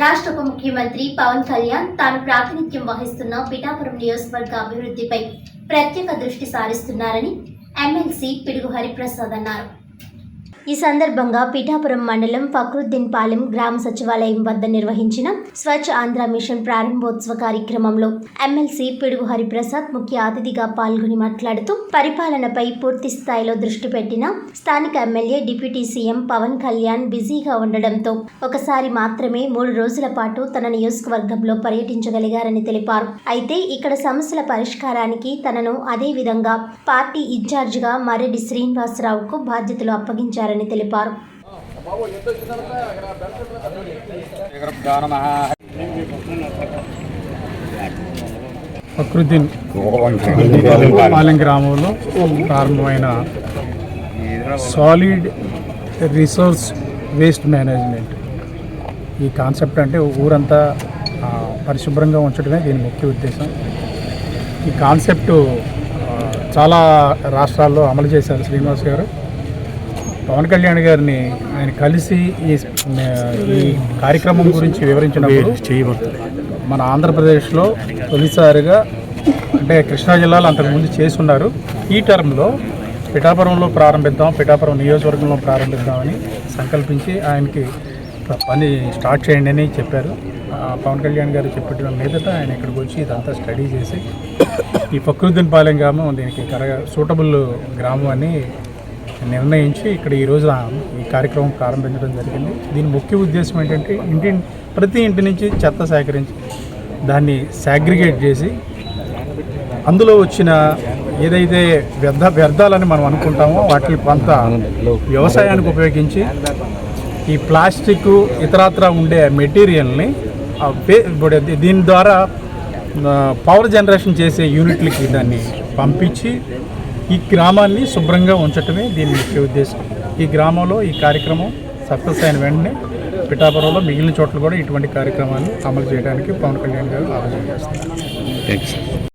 రాష్ట్ర ఉప ముఖ్యమంత్రి పవన్ కళ్యాణ్ తాను ప్రాతినిధ్యం వహిస్తున్న పిఠాపురం నియోజకవర్గ అభివృద్ధిపై ప్రత్యేక దృష్టి సారిస్తున్నారని ఎమ్మెల్సీ పిడుగు హరిప్రసాద్ అన్నారు. ఈ సందర్భంగా పిఠాపురం మండలం ఫక్రుద్దీన్ పాలెం గ్రామ సచివాలయం వద్ద నిర్వహించిన స్వచ్ఛ ఆంధ్ర మిషన్ ప్రారంభోత్సవ కార్యక్రమంలో ఎమ్మెల్సీ పిడుగు హరిప్రసాద్ ముఖ్య అతిథిగా పాల్గొని మాట్లాడుతూ పరిపాలనపై పూర్తి స్థాయిలో దృష్టి పెట్టిన స్థానిక MLA deputy CM Pawan Kalyan బిజీగా ఉండడంతో ఒకసారి మాత్రమే మూడు రోజుల పాటు తన నియోజకవర్గంలో పర్యటించగలిగారని తెలిపారు. అయితే ఇక్కడ సమస్యల పరిష్కారానికి తనను అదేవిధంగా పార్టీ ఇన్ఛార్జిగా మరెడ్డి శ్రీనివాసరావుకు బాధ్యతలు అప్పగించారని తెలిపారు. ఫక్రుద్దీన్ పాలెం గ్రామంలో ప్రారంభమైన సాలిడ్ రిసోర్స్ వేస్ట్ మేనేజ్మెంట్ ఈ కాన్సెప్ట్ అంటే ఊరంతా పరిశుభ్రంగా ఉంచడమే దీని ముఖ్య ఉద్దేశం. ఈ కాన్సెప్ట్ చాలా రాష్ట్రాల్లో అమలు చేశారు శ్రీనివాస్ గారు. పవన్ కళ్యాణ్ గారిని ఆయన కలిసి ఈ ఈ కార్యక్రమం గురించి వివరించినప్పుడు మన ఆంధ్రప్రదేశ్లో తొలిసారిగా అంటే కృష్ణా జిల్లాలో అంతకుముందు చేసి ఉన్నారు ఈ టర్మ్లో పిఠాపురంలో ప్రారంభిద్దాం పిఠాపురం నియోజకవర్గంలో ప్రారంభిద్దామని సంకల్పించి ఆయనకి పని స్టార్ట్ చేయండి అని చెప్పారు. పవన్ కళ్యాణ్ గారు చెప్పిన మీదట ఆయన ఇక్కడికి వచ్చి ఇదంతా స్టడీ చేసి ఈ ఫక్రుద్దీన్ పాలెం గ్రామం దీనికి కరెక్ట్ సూటబుల్ గ్రామం అని నిర్ణయించి ఇక్కడ ఈ రోజున ఈ కార్యక్రమం ప్రారంభించడం జరిగింది. దీని ముఖ్య ఉద్దేశం ఏంటంటే ఇంటి ప్రతి ఇంటి నుంచి చెత్త సేకరించి దాన్ని సాగ్రిగేట్ చేసి అందులో వచ్చిన ఏదైతే వ్యర్థ వ్యర్థాలని మనం అనుకుంటామో వాటిని కొంత వ్యవసాయానికి ఉపయోగించి ఈ ప్లాస్టిక్ ఇతరత్ర ఉండే మెటీరియల్ని దీని ద్వారా పవర్ జనరేషన్ చేసే యూనిట్లకి దాన్ని పంపించి ఈ గ్రామాన్ని శుభ్రంగా ఉంచటమే దీని ముఖ్య ఉద్దేశం. ఈ గ్రామంలో ఈ కార్యక్రమం సక్సెస్ అయిన వెంటనే పిఠాపురంలో మిగిలిన చోట్ల కూడా ఇటువంటి కార్యక్రమాన్ని అమలు చేయడానికి పవన్ కళ్యాణ్ గారు ఆలోచన చేస్తున్నారు.